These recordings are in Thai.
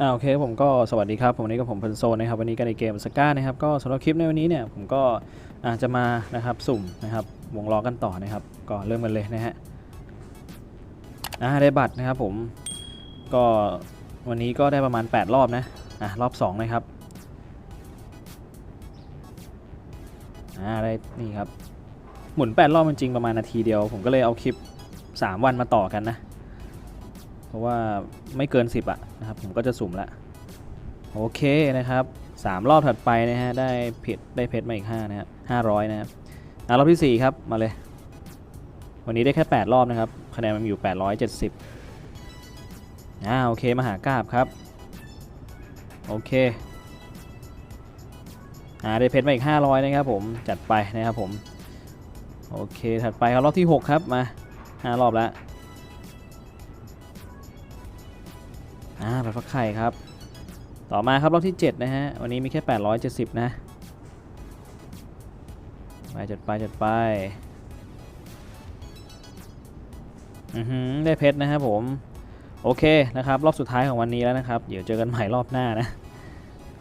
อ่าโอเคผมก็สวัสดีครับผมวันนี้ก็ผมพันโซนนะครับวันนี้กันในเกมสก้านะครับก็สำหรับคลิปในวันนี้เนี่ยผมก็อาจจะมานะครับสุ่มนะครับวงล้อกันต่อนะครับก็เริ่มกันเลยนะฮะอ่าได้บัตรนะครับผมก็วันนี้ก็ได้ประมาณ 8 รอบนะอะรอบ 2 นะครับอ่าได้นี่ครับหมุน 8 รอบจริงๆประมาณนาทีเดียว ผมก็เลยเอาคลิป 3 วันมาต่อกันนะ เพราะว่าไม่เกิน 10อะนะครับผมก็จะสุ่มละโอเคนะครับ3รอบถัดไปนะฮะได้เพชรได้เพชรมาอีก5นะฮะ500นะครับรอบที่ 4 ครับมาเลย วันนี้ได้แค่ 8 รอบนะครับคะแนนมันอยู่ 870อ่าโอเคมหากราบครับโอเคอ่าได้เพชรมาอีก 500 นะครับผมจัดไปนะครับผมโอเคถัดไปครับรอบที่ 6 ครับมา 5 รอบแล้ว อ่าแบบฟักไข่ครับ ต่อมาครับรอบที่ 7 นะฮะ วันนี้มีแค่ 870 นะ ไปจัดไปจัดไป อือหือ ได้เพชรนะครับผม โอเคนะครับ รอบสุดท้ายของวันนี้แล้วนะครับ เดี๋ยวเจอกันใหม่รอบหน้านะ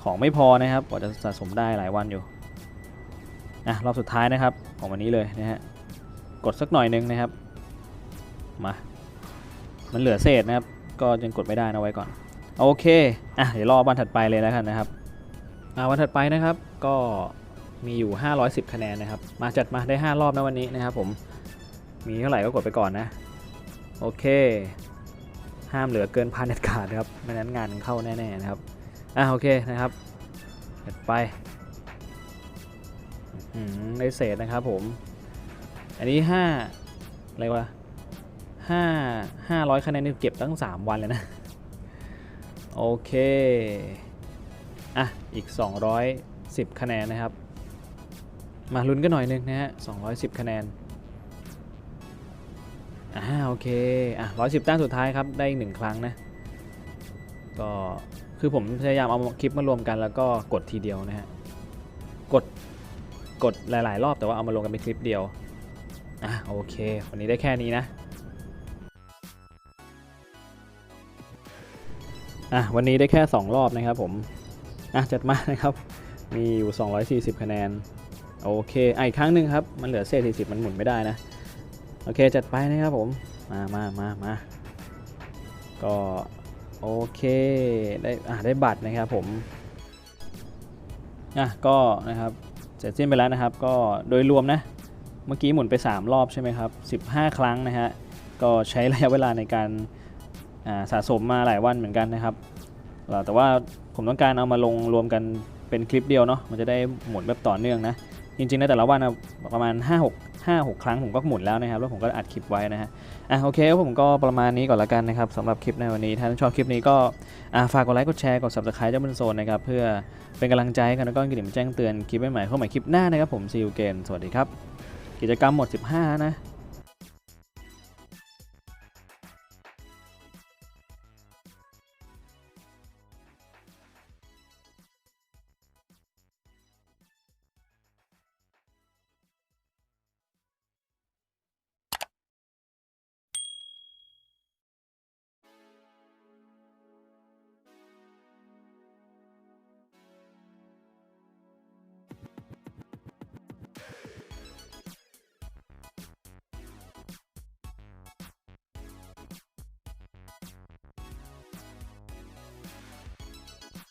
ของไม่พอนะครับกว่าจะสะสมได้หลายวันอยู่อะรอบสุดท้ายนะครับของวันนี้เลยนะฮะ กดสักหน่อยหนึงนะครับ มา มันเหลือเศษนะครับ ก็ยังกดไม่ได้นะไว้ก่อน โอเค อะ เดี๋ยวรอวันถัดไปเลยแล้วกันนะครับอ่าวันถัดไปนะครับ ก็มีอยู่ 510 คะแนนนะครับ มาจัดมาได้ 5 รอบนะวันนี้นะครับผม มีเท่าไหร่ก็กดไปก่อนนะ โอเค ห้ามเหลือเกินพันเด็ดขาดครับไม่นั้นงานเข้าแน่ๆนะครับ อะโอเคนะครับจัดไปอื้อหือได้เศษนะครับผม อันนี้ 5 อะไรวะ ห้าห้าร้อยคะแนนนี่เก็บตั้ง3วันเลยนะ โอเค อะ อีก210คะแนนนะครับ มาลุ้นกันหน่อยนึงนะฮะ210คะแนน อ่าโอเค อะ110แต้มสุดท้ายครับ ได้อีกหนึ่งครั้งนะ ก็คือผมพยายามเอาคลิปมารวมกันแล้วก็กดทีเดียวนะฮะ กด กดหลาย ๆ รอบแต่ว่าเอามารวมกันเป็นคลิปเดียว อะโอเค วันนี้ได้แค่นี้นะ อะวันนี้ได้แค่ 2 รอบนะครับผม อะจัดมานะครับ มีอยู่ 240 คะแนน โอเคอะอีกครั้งหนึ่งครับ มันเหลือเศษ40 มันหมุนไม่ได้นะ โอเค จัดไปนะครับผม มามามามาก็โอเค ได้อะได้บัตรนะครับผม อะก็นะครับเสร็จสิ้นไปแล้วนะครับ ก็โดยรวมนะ เมื่อกี้หมุนไป 3 รอบใช่ไหมครับ 15 ครั้งนะฮะ ก็ใช้ระยะเวลาในการ สะสมมาหลายวันเหมือนกันนะครับ แต่ว่าผมต้องการเอามาลงรวมกันเป็นคลิปเดียวเนาะมันจะได้หมุนแบบต่อเนื่องนะจริงๆในแต่ละวันประมาณ 5 6 5 6 ครั้งผมก็หมุนแล้วนะครับ แล้วผมก็อัดคลิปไว้นะฮะอะโอเคผมก็ประมาณนี้ก่อนละกันนะครับสำหรับคลิปในวันนี้ถ้าชอบคลิปนี้ก็อ่าฝากกดไลค์กดแชร์กด subscribe เจ้าบนโซนนะครับเพื่อเป็นกำลังใจให้กันแล้วก็กระดิ่งแจ้งเตือนคลิปใหม่ๆเข้าใหม่คลิปหน้านะครับผม see you again สวัสดีครับ กิจกรรมหมด 15 นะ